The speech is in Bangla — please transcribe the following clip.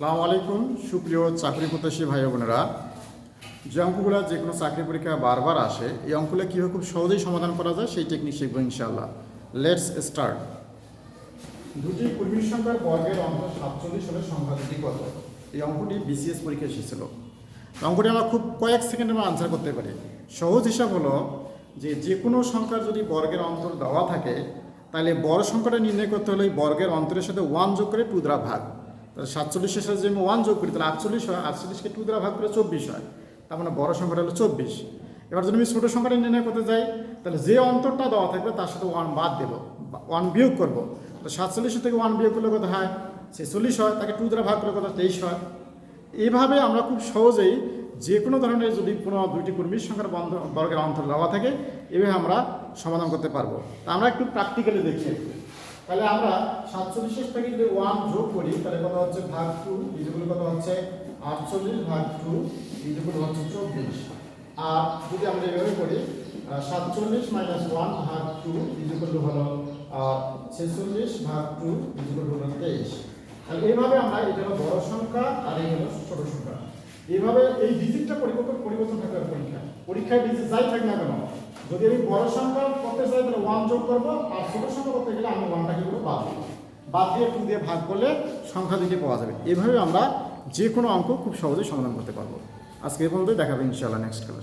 সালামু আলাইকুম, সুপ্রিয় চাকরি প্রত্যাশী ভাই বোনেরা। যে অঙ্কগুলো যে কোনো চাকরি পরীক্ষা বারবার আসে, এই অঙ্কগুলো কীভাবে খুব সহজেই সমাধান করা যায় সেই টেকনিক শিখব ইনশাআল্লাহ। লেটস স্টার্ট দুটি কর্মীর সংখ্যার বর্গের অঙ্ক সাতচল্লিশ হলে সংখ্যা দুটি কত? এই অঙ্কটি বিসিএস পরীক্ষা এসেছিল। অঙ্কটি আমরা খুব কয়েক সেকেন্ডে আমরা আনসার করতে পারি। সহজ হিসাব হলো যে যে কোনো সংখ্যার যদি বর্গের অন্তর দেওয়া থাকে, তাহলে বড় সংখ্যাটা নির্ণয় করতে হলে বর্গের অন্তরের সাথে ওয়ান যোগ করে টু দ্বারা ভাগ। সাতচল্লিশের সাথে যদি আমি ওয়ান যোগ করি, তাহলে আটচল্লিশ হয়, আটচল্লিশকে টু দ্বারা ভাগ করে চব্বিশ হয়। তার মানে বড় সংখ্যাটা হলো চব্বিশ। এবার যদি আমি ছোটো সংখ্যাটা নির্ণয় করতে যাই? তাহলে যে অন্তরটা দেওয়া থাকবে, তার সাথে ওয়ান বাদ দেবো ওয়ান বিয়োগ করব। তো সাতচল্লিশ থেকে ওয়ান বিয়োগ করলে কত হয়? ছেচল্লিশ হয়, তাকে টু দ্বারা ভাগ করলে কত? তেইশ হয়। এইভাবে আমরা খুব সহজেই যে কোনো ধরনের যদি কোনো দুইটি কর্মীর সংখ্যার বন্ধ, বর্গের অন্তর দেওয়া থাকে, এভাবে আমরা সমাধান করতে পারব। তা আমরা একটু প্র্যাকটিক্যালি দেখি। তাহলে আমরা সাতচল্লিশের থেকে যদি ওয়ান যোগ করি, তাহলে কত হচ্ছে ভাগ টু ইজুগুলো কত হচ্ছে? আটচল্লিশ ভাগ টু ইজুগুলো হচ্ছে চব্বিশ। আর যদি আমরা এভাবে করি সাতচল্লিশ মাইনাস ওয়ান ভাগ টু ইজুগুলো হলো ছেচল্লিশ ভাগ টু ইজুগুলো হলো তেইশ। তাহলে এইভাবে আমরা এটা হলো বড় সংখ্যা আর এই হলো ছোট সংখ্যা। এইভাবে এই ডিজিটটা পরিবর্তন পরিবর্তন থাকবে পরীক্ষা পরীক্ষায়। ডিজিট যাই থাক না কেন, যদি আমি বড় সংখ্যা করতে চাই ওয়ান যোগ করব, আর ছোট সংখ্যা করতে গেলে আমি ওয়ানটা কি করব, বাদ দেবো। বাদ দিয়ে টু দিয়ে ভাগ করলে সংখ্যা দুটি পাওয়া যাবে। এভাবে আমরা যে কোনো অঙ্ক খুব সহজেই সমাধান করতে পারব। আজকে এ পর্যন্ত দেখাবেন ইনশাআল্লাহ নেক্সট ক্লাস